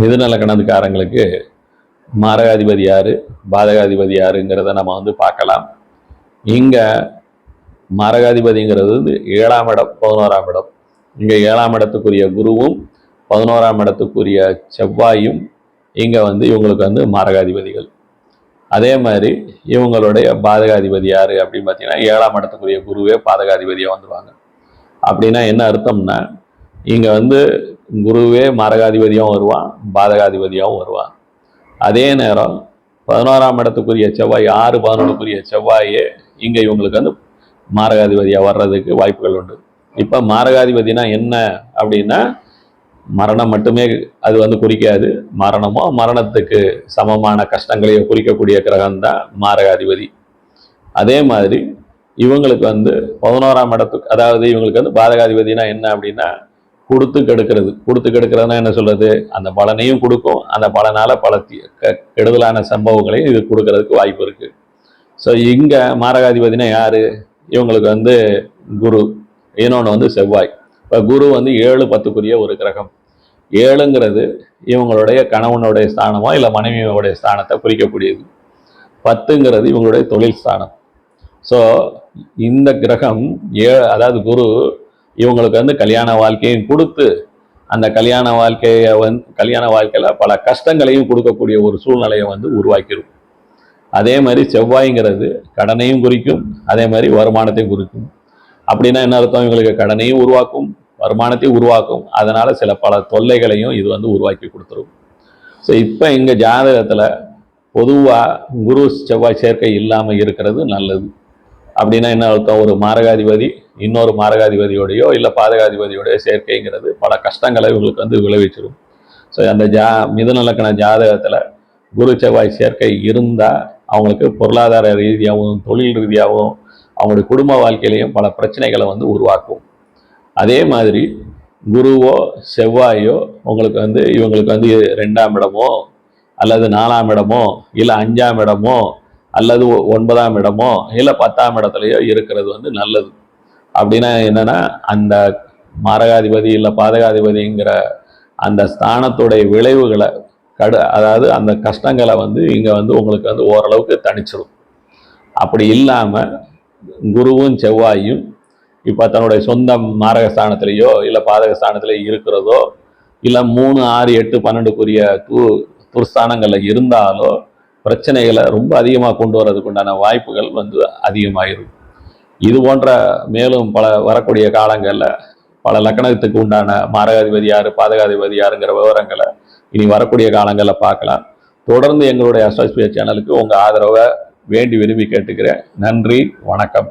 மிதுநல கணக்குக்காரங்களுக்கு மாரகாதிபதி யார் பாதகாதிபதி யாருங்கிறத நம்ம வந்து பார்க்கலாம். இங்கே மாரகாதிபதிங்கிறது வந்து ஏழாம் இடம் பதினோராம் இடம். இங்கே ஏழாம் இடத்துக்குரிய குருவும் பதினோராம் இடத்துக்குரிய செவ்வாயும் இங்கே வந்து இவங்களுக்கு வந்து மாரகாதிபதிகள். அதே மாதிரி இவங்களுடைய பாதகாதிபதி யார் அப்படின்னு பார்த்தீங்கன்னா ஏழாம் இடத்துக்குரிய குருவே பாதகாதிபதியாக வந்துடுவாங்க அப்படின்னா என்ன அர்த்தம்னா இங்கே வந்து குருவே மாரகாதிபதியாகவும் வருவான் பாதகாதிபதியாகவும் வருவான். அதே நேரம் பதினோராம் இடத்துக்குரிய செவ்வாய் ஆறு பதினொன்றுக்குரிய செவ்வாயே இங்கே இவங்களுக்கு வந்து மாரகாதிபதியாக வர்றதுக்கு வாய்ப்புகள் உண்டு. இப்போ மாரகாதிபதினா என்ன அப்படின்னா மரணம் மட்டுமே அது வந்து குறிக்காது. மரணமோ மரணத்துக்கு சமமான கஷ்டங்களையும் குறிக்கக்கூடிய கிரகம் தான் மாரகாதிபதி. அதே மாதிரி இவங்களுக்கு வந்து பதினோராம் இடத்துக்கு அதாவது இவங்களுக்கு வந்து பாதகாதிபதினா என்ன அப்படின்னா கொடுத்து கெடுக்கிறது. கொடுத்து கெடுக்கிறதுனா என்ன சொல்றது? அந்த பலனையும் கொடுக்கும். அந்த பலனால பல கெடுதலான சம்பவங்களையும் இது கொடுக்கறதுக்கு வாய்ப்பு இருக்கு. ஸோ இங்க மாரகாதிபதினா யாரு? இவங்களுக்கு வந்து குரு. இன்னொன்று வந்து செவ்வாய். இப்போ குரு வந்து ஏழு பத்துக்குரிய ஒரு கிரகம். ஏழுங்கிறது இவங்களுடைய கணவனுடைய ஸ்தானமோ இல்லை மனைவியோடைய ஸ்தானத்தை குறிக்கக்கூடியது. பத்துங்கிறது இவங்களுடைய தொழில் ஸ்தானம். ஸோ இந்த கிரகம் ஏ அதாவது குரு இவங்களுக்கு வந்து கல்யாண வாழ்க்கையும் கொடுத்து அந்த கல்யாண வாழ்க்கையை வந்து கல்யாண வாழ்க்கையில் பல கஷ்டங்களையும் கொடுக்கக்கூடிய ஒரு சூழ்நிலையை வந்து உருவாக்கிடும் அதே மாதிரி செவ்வாய்ங்கிறது கடனையும் குறிக்கும் அதே மாதிரி வருமானத்தையும் குறிக்கும். அப்படின்னா என்ன அர்த்தம்? இவங்களுக்கு கடனையும் உருவாக்கும் வருமானத்தையும் உருவாக்கும். அதனால் சில பல தொல்லைகளையும் இது வந்து உருவாக்கி கொடுத்துரும். ஸோ இப்போ எங்கள் ஜாதகத்தில் பொதுவாக குரு செவ்வாய் சேர்க்கை இல்லாமல் இருக்கிறது நல்லது. அப்படின்னா என்ன அர்த்தம்? ஒரு மாரகாதிபதி இன்னொரு மாரகாதிபதியோடையோ இல்லை பாதகாதிபதியோடைய சேர்க்கைங்கிறது பல கஷ்டங்களை இவங்களுக்கு வந்து விளைவிச்சிடும் ஸோ அந்த ஜா மிதநலக்கண ஜாதகத்தில் குரு செவ்வாய் சேர்க்கை இருந்தால் அவங்களுக்கு பொருளாதார ரீதியாகவும் தொழில் ரீதியாகவும் அவங்களுடைய குடும்ப வாழ்க்கையிலையும் பல பிரச்சனைகளை வந்து உருவாக்கும். அதே மாதிரி குருவோ செவ்வாயோ உங்களுக்கு வந்து இவங்களுக்கு வந்து ரெண்டாம் இடமோ அல்லது நாலாம் இடமோ இல்லை அஞ்சாம் இடமோ அல்லது ஒ- ஒன்பதாம் இடமோ இல்லை பத்தாம் இடத்துலையோ இருக்கிறது வந்து நல்லது. அப்படின்னா என்னன்னா அந்த மாரகாதிபதி இல்லை பாதகாதிபதிங்கிற அந்த ஸ்தானத்துடைய விளைவுகளை கடு அதாவது அந்த கஷ்டங்களை வந்து இங்கே வந்து உங்களுக்கு வந்து ஓரளவுக்கு தணிச்சிடும் அப்படி இல்லாமல் குருவும் செவ்வாயும் இப்போ தன்னுடைய சொந்த மாரக ஸ்தானத்திலேயோ இல்லை பாதக ஸ்தானத்திலேயோ இருக்கிறதோ இல்லை மூணு ஆறு எட்டு பன்னெண்டுக்குரிய து துர்ஸ்தானங்களில் இருந்தாலோ பிரச்சனைகளை ரொம்ப அதிகமாக கொண்டு வர்றதுக்கு உண்டான வாய்ப்புகள் வந்து அதிகமாகிரும் இது போன்ற மேலும் பல வரக்கூடிய காலங்களில் பல லக்கணத்துக்கு உண்டான மாரகாதிபதி யார் பாதகாதிபதி யாருங்கிற விவரங்களை இனி வரக்கூடிய காலங்களில் பார்க்கலாம். தொடர்ந்து எங்களுடைய அஸ்ட்ராஸ்பியர் சேனலுக்கு உங்கள் ஆதரவை வேண்டி விரும்பி கேட்டுக்கிறேன். நன்றி வணக்கம்.